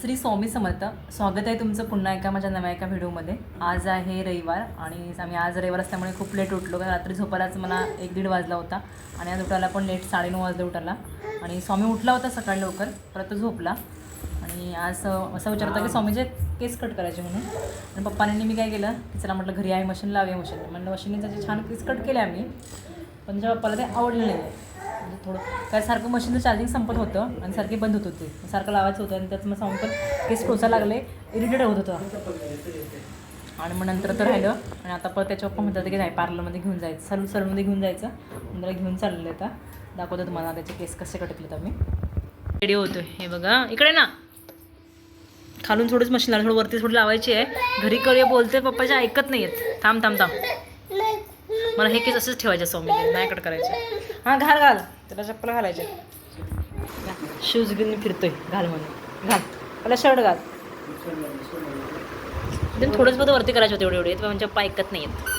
श्री स्वामी समर्थ. स्वागत आहे तुमचं पुन्हा एका माझ्या नव्या एका व्हिडिओमध्ये. आज आहे रविवार आणि आम्ही आज रविवार असल्यामुळे खूप लेट उठलो. कारण रात्री झोपायलाच मला एक दीड वाजला होता आणि आज उठायला पण लेट साडेनऊ वाजले उठायला. आणि स्वामी उठला होता सकाळी लवकर परत झोपला. आणि आज असा विचार होता की स्वामीचे केस कट करायचे म्हणून. आणि पप्पाने मी काय केलं की चला म्हटलं घरी आहे मशीन लावूया मशीन. म्हणलं मशीनने त्याचे छान केस कट केले आम्ही पण तुझ्या पप्पाला ते आवडलं नाही. म्हणजे थोडं काय सारखं मशीनचं चार्जिंग संपत होतं आणि सारखे बंद होत होते. सारखं लावायचं होतं आणि त्यात मग साऊंड पण केस टोचायला लागले इरिटेट होत होतं. आणि मग नंतर तर राहिलं. आणि आता परत त्याच्या पप्पा म्हणतात की नाही पार्लरमध्ये घेऊन जायचं. सलून सलूनमध्ये घेऊन जायचं. नंतर घेऊन चाललेलं आता. दाखवतो तुम्हाला त्याचे केस कसे कटकलेत आम्ही. रेडी होतोय. हे बघा. इकडे ना. खालून थोडंच मशीन थोडं वरती थोडी लावायची आहे. घरी करूया बोलते पप्पाच्या ऐकत नाही आहेत थांब थांब. थांब मला हे केस असंच ठेवायचे स्वामी नाही कट करायचे. हां घाल घाल. त्याला चप्पल घालायचे. शूज घेऊन मी फिरतोय. घाल म्हणून. घाल. मला शर्ट घाल. एकदम थोडंच बहुत वरती करायचे होते एवढे एवढे म्हणजे पप्पा ऐकत नाही आहेत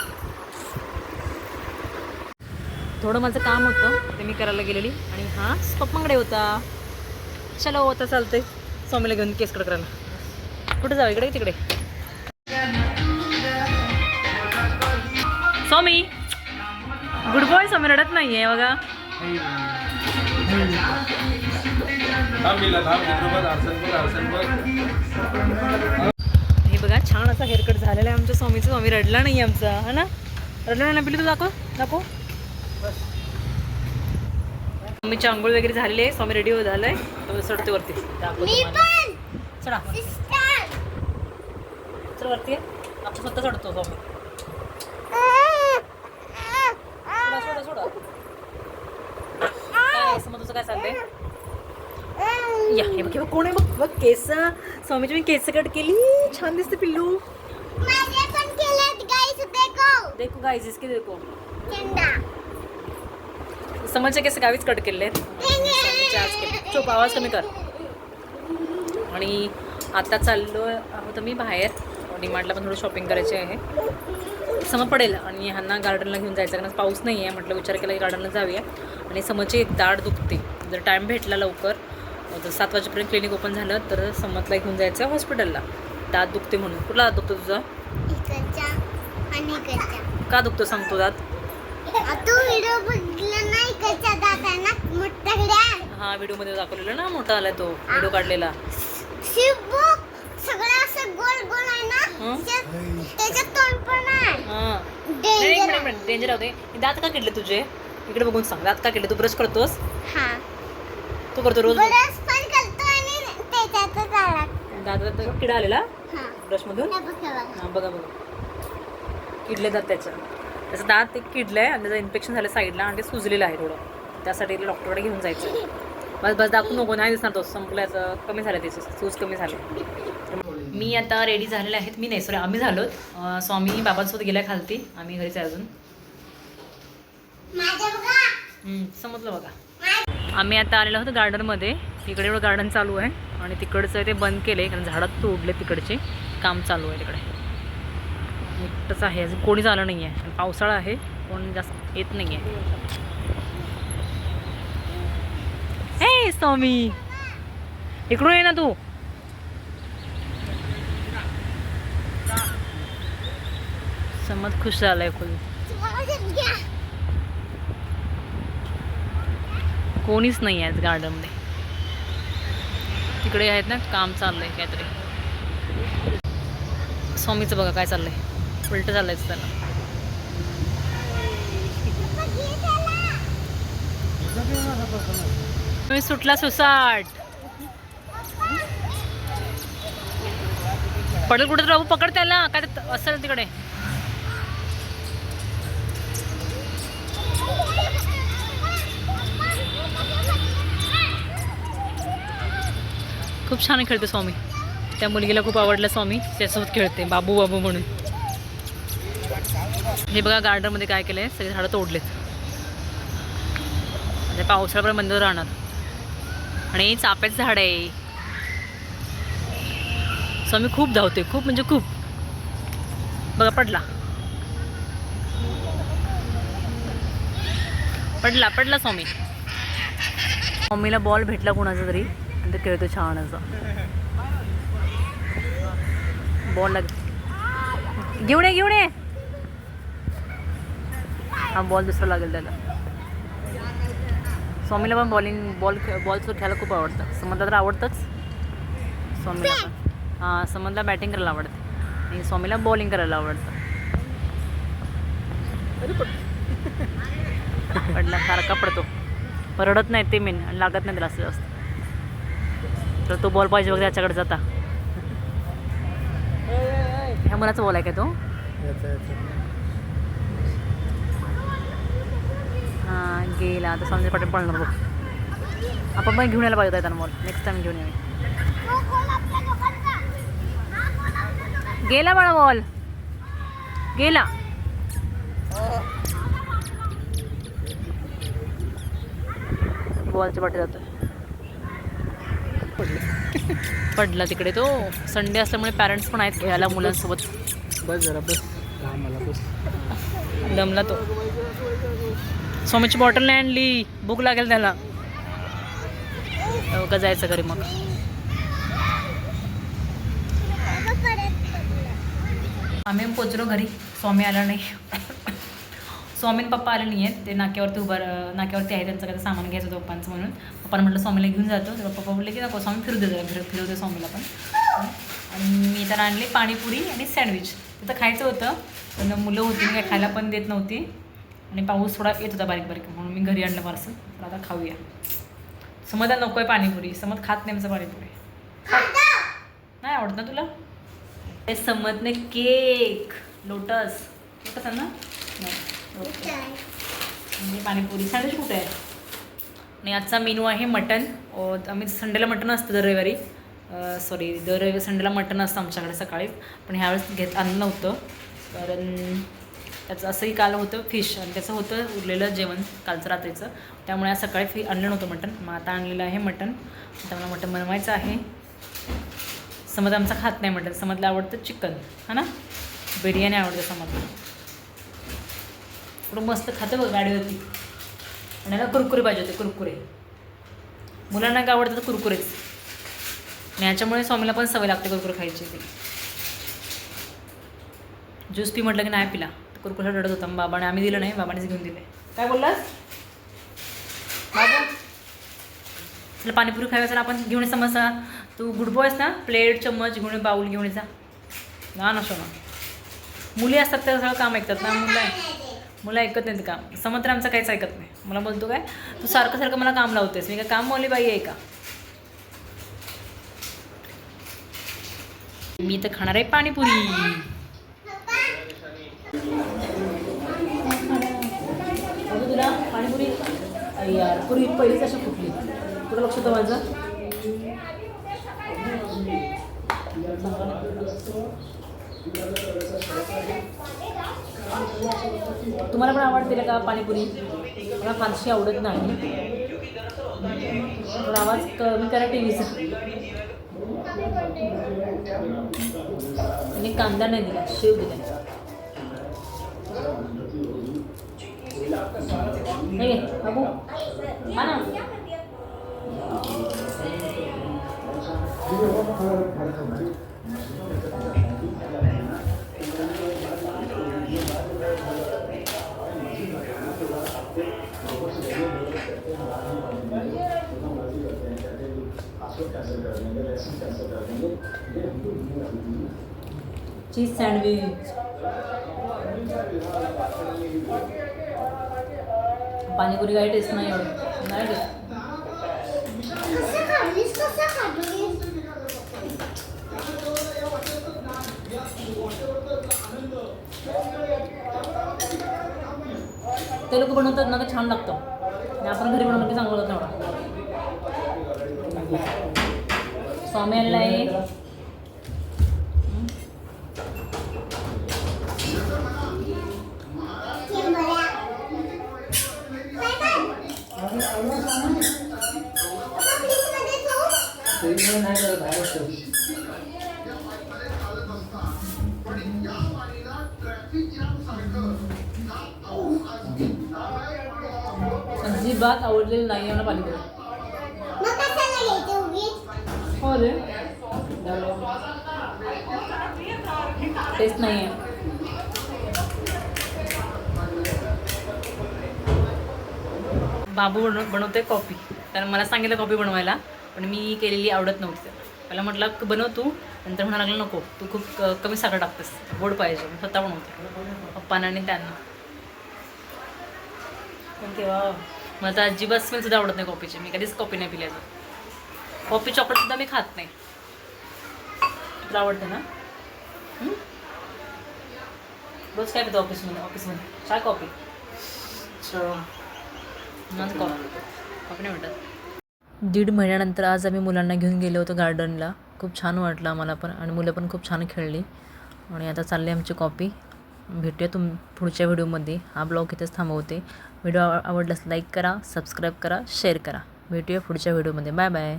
थोडं माझं काम होतं ते मी करायला गेलेली. आणि हा पप्पांकडे होता. चलो आता चालतंय. स्वामीला घेऊन केस करायला. कुठे जाऊ? इकडे तिकडे. स्वामी! गुड बॉय स्वामी रडत नाही आहे बघा हे बघा छान असा हेअरकट झालेला आहे आमच्या स्वामीचा. स्वामी रडला नाही आमचा हा ना? रडला नाही ना पिली तू दाखव दाखव. स्वामीची आंघोळ वगैरे झालेली आहे स्वामी रेडी हो झालाय तो चढते वरती. चढा. चढ वरती आपण स्वतः चढतो स्वामी. काय समज तुझं काय चाललंय? या हे बघ हे बघ कोण आहे बघ? बघ केस. स्वामीची मी केस कट केली. छान दिसते पिल्लू. देखो. देखो गाईज इसके देखो. समजचे केस गावीच कट केले आहेत चोप आवाज कमी कर. आणि आता चाललो आहोत मी बाहेर. डिमार्टला पण थोडं शॉपिंग करायची आहे. सम पडेल आणि ह्यांना गार्डनला घेऊन जायचं कारण पाऊस नाही आहे म्हटलं विचार केला की गार्डनला जाऊया. आणि समोरची एक दाढ दुखते. जर टाईम भेटला लवकर जर सात वाजेपर्यंत क्लिनिक ओपन झालं तर समतला घेऊन जायचं हॉस्पिटलला दात दुखते म्हणून. कुठला दात दुखतो तुझा? का दुखतो सांगतो दात? तू व्हिडिओ हा व्हिडिओमध्ये दाखवलेला ना मोठा आलाय तो व्हिडिओ काढलेला. सगळं असं गोल गोल डेंजर डेंजर होते दात का किडले तुझे? इकडे बघून सांग. दात का किडले तू ब्रश करतोस? हा. तू करतो रोज? दातात किडा आलेला? हा. ब्रश मधून? बघ, बघ. बघा बघा. किडले दात त्याचं त्याचं दात एक किडलंय आणि त्याचं इन्फेक्शन झालं साईडला आणि ते सुजलेलं आहे थोडं. त्यासाठी डॉक्टरकडे घेऊन जायचं. बस बस दाखवू नको. नाही दिसणार तो. संपल्याचं कमी झालं त्याचं. सूज कमी झाले. मी आता रेडी झालेले आहेत. मी नाही सॉरी आम्ही झालो स्वामी बाबांसोबत गेल्या खालती आम्ही घरीच आहे अजून. समजलं बघा. आम्ही आता आलेलो आहोत गार्डनमध्ये तिकडे एवढं गार्डन चालू आहे आणि तिकडचं ते बंद केले कारण झाडात तोडले तिकडचे. काम चालू आहे तिकडे. एकटंच आहे अजून कोणीच आलं नाही आहे पावसाळा आहे कोण जास्त येत नाही आहे हे स्वामी. इकडून ये ना तू. समज खुश झालाय फुल कोणीच नाही आहे गार्डनमध्ये. तिकडे आहेत ना काम चाललंय काहीतरी. स्वामीचं बघा काय चाललंय. उलट चाललंय त्याला तुम्ही सुटला सुसाट. पडेल कुठे राहू पकड त्याला. काय असेल तिकडे. खूप छान खेळते स्वामी. त्या मुलगीला खूप आवडलं स्वामी त्याच्यासोबत खेळते बाबू बाबू म्हणून. हे बघा गार्डनमध्ये काय केलं आहे सगळे झाडं तोडलेत. म्हणजे पावसाळ्यापर्यंत बंद राहणार. आणि चाप्याचं झाड आहे. स्वामी खूप धावते खूप म्हणजे खूप. बघा पडला. पडला पडला स्वामी. मम्मीला बॉल भेटला कोणाचा तरी. खेळतो छान असं बॉल घेऊन ये घेऊन ये हा बॉल दुसरा लागेल त्याला स्वामीला पण बॉलिंग बॉल बॉलचं खेळायला खूप आवडतं समजला तर आवडतंच स्वामीला पण हां समजला बॅटिंग करायला आवडते आणि स्वामीला बॉलिंग करायला आवडतं पडला सारखा पडतो पण रडत नाही ते मेन लागत नाही त्याला असं जास्त तर तो बॉल पाहिजे वगैरे याच्याकडे जाता. ह्या मुलाचा बॉल आहे का तो? हां गेला. आता समजा पाटील पडणार बघ. आपण पण घेऊन यायला पाहिजे होता त्यांना बॉल नेक्स्ट टाइम घेऊन येऊ गेला बाळा बॉल गेला. बॉलच्या पाठी जातोय. पडला. तिकडे तो. संडे असल्यामुळे पॅरेंट्स पण आहेत खेळायला मुलांसोबत. बस जरा बस. मला बस. दमला तो. स्वामीची बॉटल नाही आणली. भूक लागेल त्याला. का जायचं घरी मग. आम्ही पोचलो घरी. स्वामी आला नाही. स्वामीन पप्पा आले नाही आहेत ते नाक्यावरती उभा नाक्यावरती आहे त्यांचं काही सामान घ्यायचं होतं पप्पांचं म्हणून. पप्पाला म्हटलं स्वामीला घेऊन जातो. तर पप्पा बोलले की नको स्वामी फिरू दे जरा फिर फिरवते स्वामीला पण. आणि मी तर आणली पाणीपुरी आणि सँडविच. तिथं खायचं होतं पण मुलं होती काय खायला पण देत नव्हती. आणि पाऊस थोडा येत होता बारीक बारीक. म्हणून मी घरी आणलं पार्सल. तर आता खाऊया. समजा नको आहे पाणीपुरी. समज खात नाही आमचं पाणीपुरी. नाही आवडत ना तुला? ते समजने केक. लोटस. लोटस आहे ना? ओके. म्हणजे पाणीपुरी. सँडविच कुठे आहे? आणि आजचा मेनू आहे मटन आम्ही संडेला मटन असतं दर रविवारी. सॉरी दर रविवारी संडेला मटन असतं आमच्याकडे सकाळी. पण ह्यावेळेस घेत आणलं नव्हतं. कारण त्याचं असंही काल होतं फिश आणि त्याचं होतं उरलेलं जेवण कालचं रात्रीचं. त्यामुळे आज सकाळी फी आणलं नव्हतं मटन मग आता आणलेलं आहे मटन त्यामुळे मला मटन बनवायचं आहे. समज आमचा खात नाही मटन समजला आवडतं चिकन. हा ना? बिर्याणी आवडते समजला थोडं मस्त खातं बघ गाडीवरती. आणि ना कुरकुरे पाहिजे होते कुरकुरे. मुलांना काय आवडतं तर कुरकुरेच. आणि ह्याच्यामुळे स्वामीला पण सवय लागते कुरकुरे खायची ती. ज्यूस पी म्हटलं की नाही पिला तर कुरकुरे रडत होता. बाबाने आम्ही दिलं नाही बाबानेच घेऊन दिले. काय बोललास? बाबा? तुला पाणीपुरी खायचं ना आपण घेऊन ये समजा तू गुड बॉयस ना प्लेट चम्मच घेऊन ये, बाऊल घेऊन जा. ना नसो ना. मुली असतात त्या सगळं काम ऐकतात ना मुलं आहे. मुलं ऐकत नाहीत काम. समत्र आमचं काहीच ऐकत नाही. मला बोलतो काय तू सारखं सारखं मला काम लावतेस. मी काय कामवाली बाई आहे का? मी तर खाणार आहे पाणीपुरी. तुला पाणीपुरी. यार पुरी पहिलीच अशा कुठली? तुला लक्ष माझं? तुम्हाला पण आवडते का पाणीपुरी? मला फारशी आवडत नाही. आवाज कमी करा टी व्हीचा आणि कांदा नाही दिला शेव दिला. नाही बाबू. हा ना. Cheese sandwich. पाणीपुरी काही टेस्ट नाही एवढं. नाही ते लोक बनवतात ना तर छान लागतं. आपण घरी बनवलं की चांगलं होतं एवढा स्वामी आणला आहे अजिबात आवडलेलं नाही आहे मला पाणीपुरी उगीच? हो रे. टेस्ट नाही आहे बाबू बनव बनवते कॉफी. कारण मला सांगितलं कॉफी बनवायला पण मी केलेली आवडत नव्हती. पहिला म्हटलं "क- बनव तू. नंतर म्हणायला लागलं नको. तू खूप क- कमी साखर टाकतेस. गोड पाहिजे. मी स्वतः बनवते. पप्पांना आणि त्यांना. पण तेव्हा मला तर अजिबात स्मेल सुद्धा आवडत नाही कॉफीची मी कधीच कॉफी नाही पिली अजून. कॉफी चॉकलेट सुद्धा मी खात नाही. तुला आवडते ना? रोज काय पितो ऑफिसमध्ये ऑफिसमध्ये चहा कॉफी नॉन कॉफी कॉफी नाही भेटत. दीड महिन्यानंतर आज आम्ही मुलांना घेऊन गेलो होतो गार्डनला खूप छान वाटलं आम्हाला पण. आणि मुलं पण खूप छान खेळली. आणि आता चालली आमची कॉपी भेटूया तुम पुढच्या व्हिडिओमध्ये. हा ब्लॉग इथेच थांबवते. व्हिडिओ आवडल्यास लाईक करा सबस्क्राईब करा शेअर करा. भेटूया पुढच्या व्हिडिओमध्ये. Bye bye.